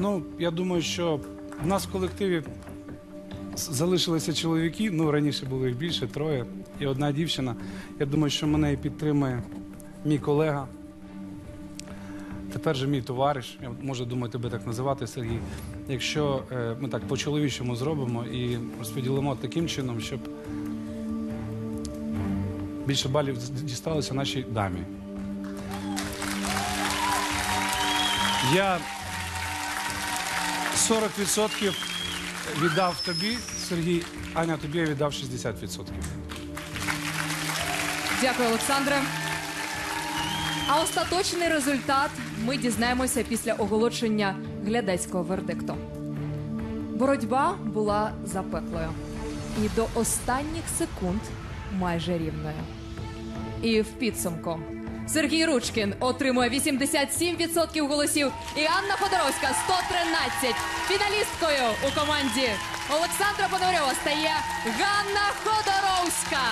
Ну, я думаю, що в нас в колективі залишилися чоловіки. Ну, раніше було їх більше, троє, і одна дівчина. Я думаю, що мене і підтримує мій колега. Тепер же мій товариш, я можу думаю, тебе так називати, Сергій. Якщо е, ми так по-чоловічому зробимо і розподілимо таким чином, щоб більше балів з- дісталося нашій дамі. Я 40% віддав тобі, Сергій, Аня, тобі я віддав 60%. Дякую, Олександре. А остаточний результат ми дізнаємося після оголошення глядацького вердикту. Боротьба була запеклою і до останніх секунд майже рівною. І в підсумку Сергій Ручкін отримує 87% голосів і Анна Ходоровська 113. Фіналісткою у команді Олександра Пономарьова стає Ганна Ходоровська.